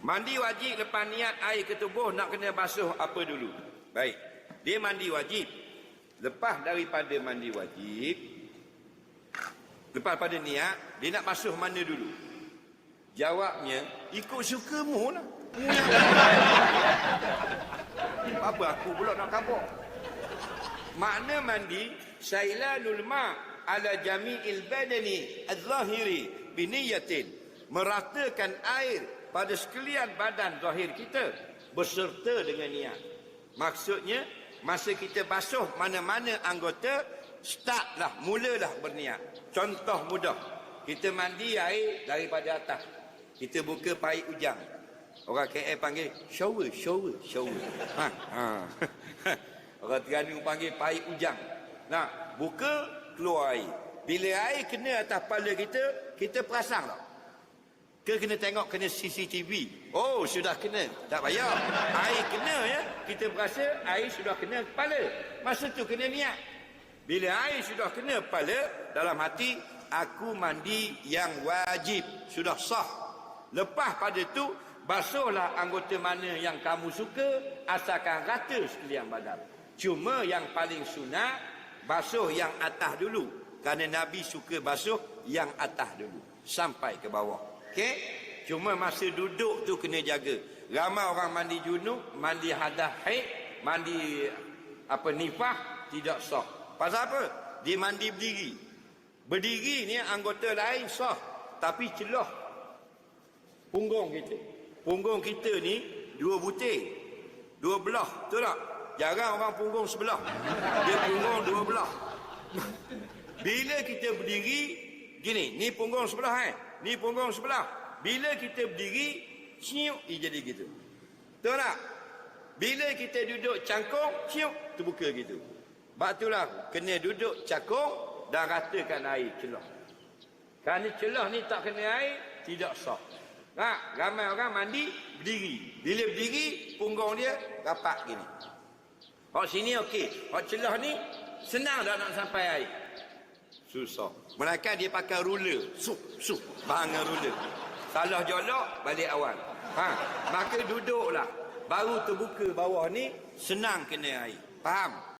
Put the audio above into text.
Mandi wajib lepas niat air ke tubuh nak kena basuh apa dulu? Baik. Dia mandi wajib. Lepas daripada mandi wajib, lepas pada niat, dia nak basuh mana dulu? Jawabnya, ikut suka mu lah. Apa aku pula nak kabur? Makna mandi, sailalul ma' ala jami'il badani al-zahiri biniyatin. Meratakan air pada sekalian badan zahir kita berserta dengan niat. Maksudnya masa kita basuh mana-mana anggota startlah mulalah berniat. Contoh mudah. Kita mandi air daripada atas. Kita buka paip ujang. Orang KL panggil shower, shower, shower. Ha, ha. Orang Terengganu panggil paip ujang. Nah, buka keluar air. Bila air kena atas kepala kita, kita perasan tak? Ke kena tengok kena CCTV. Oh, sudah kena. Tak payah. Air kena ya. Kita berasa air sudah kena kepala. Masa tu kena niat. Bila air sudah kena kepala, dalam hati, aku mandi yang wajib. Sudah sah. Lepas pada tu, basuhlah anggota mana yang kamu suka, asalkan rata sekalian badan. Cuma yang paling sunat, basuh yang atas dulu. Kerana Nabi suka basuh yang atas dulu. Sampai ke bawah. Okey? Cuma masa duduk tu kena jaga. Ramai orang mandi junub, mandi hadah haid, mandi apa nifah tidak sah. Pasal apa? Dia mandi berdiri. Berdiri ni anggota lain sah, tapi celah punggung kita. Punggung kita ni dua butir. Dua belah, betul tak? Jarang orang punggung sebelah. Dia punggung dua belah. Bila kita berdiri, gini, ni punggung sebelah eh. Ni punggung sebelah. Bila kita berdiri, ciuk dia jadi gitu. Betul tak? Bila kita duduk cangkung, ciuk terbuka gitu. Sebab itulah kena duduk cangkung dan ratakan air celah. Kerana celah ni tak kena air, tidak sah. Tak? Ramai orang mandi, berdiri. Bila berdiri, punggung dia rapat gini. Hak sini okey. Hak celah ni, senang dah nak sampai air. Susah. Mereka dia pakai ruler. Sup, sup. Bangan ruler. Salah jolok, balik awal. Ha, maka duduklah. Baru terbuka bawah ni, senang kena air. Faham?